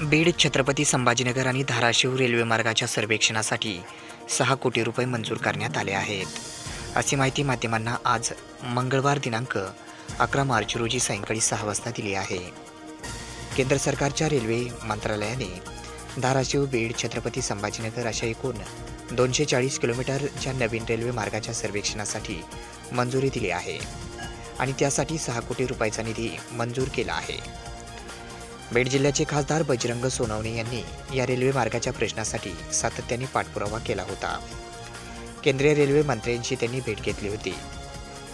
बीड छत्रपती संभाजीनगर आणि धाराशिव रेल्वे मार्गाच्या सर्वेक्षणासाठी सहा कोटी रुपये मंजूर करण्यात आले आहेत. अशी माहिती माध्यमांना आज मंगळवार दिनांक अकरा मार्च रोजी सायंकाळी सहा वाजता दिली आहे. केंद्र सरकारच्या रेल्वे मंत्रालयाने धाराशिव बीड छत्रपती संभाजीनगर अशा एकूण दोनशे चाळीस किलोमीटरच्या नवीन रेल्वे मार्गाच्या सर्वेक्षणासाठी मंजुरी दिली आहे आणि त्यासाठी सहा कोटी रुपयाचा निधी मंजूर केला आहे. बीड जिल्ह्याचे खासदार बजरंग सोनवणे यांनी या रेल्वे मार्गाच्या प्रश्नासाठी सातत्याने पाठपुरावा केला होता. केंद्रीय रेल्वे मंत्र्यांची त्यांनी भेट घेतली होती.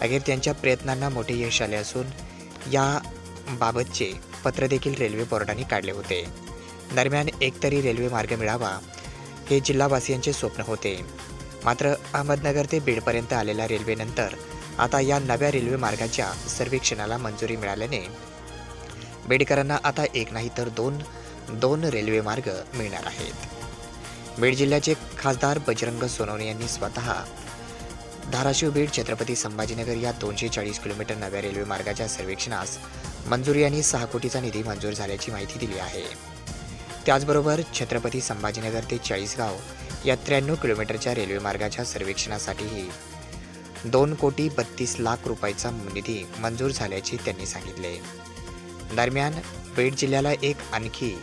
अखेर त्यांच्या प्रयत्नांना मोठे यश आले असून या बाबतचे पत्र देखील रेल्वे बोर्डाने काढले होते. दरम्यान एकतरी रेल्वे मार्ग मिळावा हे जिल्हावासियांचे स्वप्न होते. मात्र अहमदनगर ते बीडपर्यंत आलेल्या रेल्वेनंतर आता या नव्या रेल्वे मार्गाच्या सर्वेक्षणाला मंजुरी मिळाल्याने बेडकरांना आता एक नाही तर दोन दोन रेल्वे मार्ग मिळणार आहेत. बीड जिल्ह्याचे खासदार बजरंग सोनवणे यांनी स्वतः धाराशिव बीड छत्रपती संभाजीनगर या दोनशे चाळीस किलोमीटर नव्या रेल्वे मार्गाच्या सर्वेक्षणास मंजुरी आणि सहा कोटीचा निधी मंजूर झाल्याची माहिती दिली आहे. त्याचबरोबर छत्रपती संभाजीनगर ते चाळीसगाव या त्र्याण्णव किलोमीटरच्या रेल्वे मार्गाच्या सर्वेक्षणासाठीही दोन कोटी बत्तीस लाख रुपयाचा निधी मंजूर झाल्याचे त्यांनी सांगितले. दरम्यान बीड जिल्ह्याला एक आणखी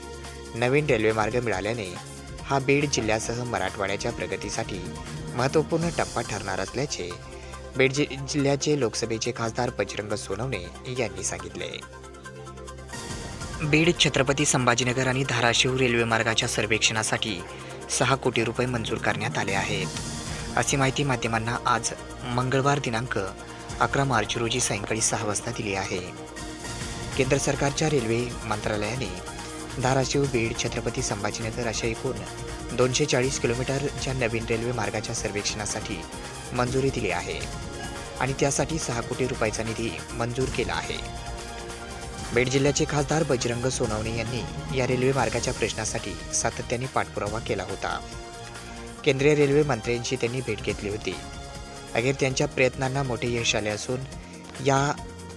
नवीन रेल्वे मार्ग मिळाल्याने हा बीड जिल्ह्यासह मराठवाड्याच्या प्रगतीसाठी महत्त्वपूर्ण टप्पा ठरणार असल्याचे बीड जि जिल्ह्याचे लोकसभेचे खासदार बजरंग सोनवणे यांनी सांगितले. बीड छत्रपती संभाजीनगर आणि धाराशिव रेल्वे मार्गाच्या सर्वेक्षणासाठी सहा कोटी रुपये मंजूर करण्यात आले आहेत. अशी माहिती माध्यमांना आज मंगळवार दिनांक अकरा मार्च रोजी सायंकाळी सहा वाजता दिली आहे. केंद्र सरकारच्या रेल्वे मंत्रालयाने धाराशिव बीड छत्रपती संभाजीनगर अशा एकूण दोनशे चाळीस किलोमीटरच्या नवीन रेल्वे मार्गाच्या सर्वेक्षणासाठी मंजुरी दिली आहे आणि त्यासाठी सहा कोटी रुपयाचा निधी मंजूर केला आहे. बीड जिल्ह्याचे खासदार बजरंग सोनवणे यांनी या रेल्वे मार्गाच्या प्रश्नासाठी सातत्याने पाठपुरावा केला होता. केंद्रीय रेल्वे मंत्र्यांची त्यांनी भेट घेतली होती. अखेर त्यांच्या प्रयत्नांना मोठे यश आले असून या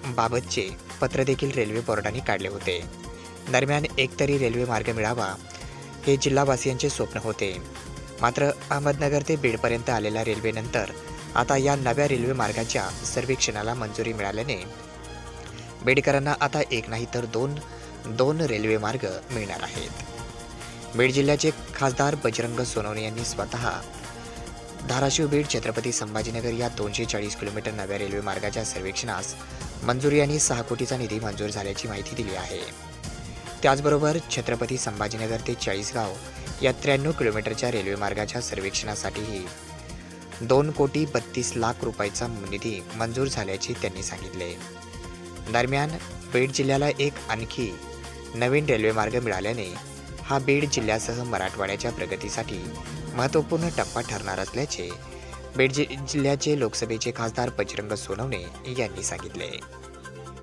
बाबतचे पत्र देखील रेल्वे बोर्डाने काढले होते. दरम्यान एकतरी रेल्वे मार्ग मिळावा हे जिल्हावासियांचे स्वप्न होते. मात्र अहमदनगर ते बीडपर्यंत आलेल्या रेल्वेनंतर आता या नव्या रेल्वे मार्गाच्या सर्वेक्षणाला मंजुरी मिळाल्याने बेडकरांना आता एक नाही तर दोन दोन रेल्वे मार्ग मिळणार आहेत. बीड जिल्ह्याचे खासदार बजरंग सोनवणे यांनी स्वतः धाराशिव बीड छत्रपती संभाजीनगर या दोनशे चाळीस किलोमीटर नव्या रेल्वे मार्गाच्या सर्वेक्षणास मंजुरी यांनी सहा कोटीचा निधी मंजूर झाल्याची माहिती दिली आहे. त्याचबरोबर छत्रपती संभाजीनगर ते चाळीसगाव या त्र्याण्णव किलोमीटरच्या रेल्वे मार्गाच्या सर्वेक्षणासाठीही दोन कोटी बत्तीस लाख रुपयाचा निधी मंजूर झाल्याचे त्यांनी सांगितले. दरम्यान बीड जिल्ह्याला एक आणखी नवीन रेल्वे मार्ग मिळाल्याने हा बीड जिल्ह्यासह मराठवाड्याच्या प्रगतीसाठी महत्त्वपूर्ण टप्पा ठरणार असल्याचे बीड जि जिल्ह्याचे लोकसभेचे खासदार बजरंग सोनवणे यांनी सांगितले.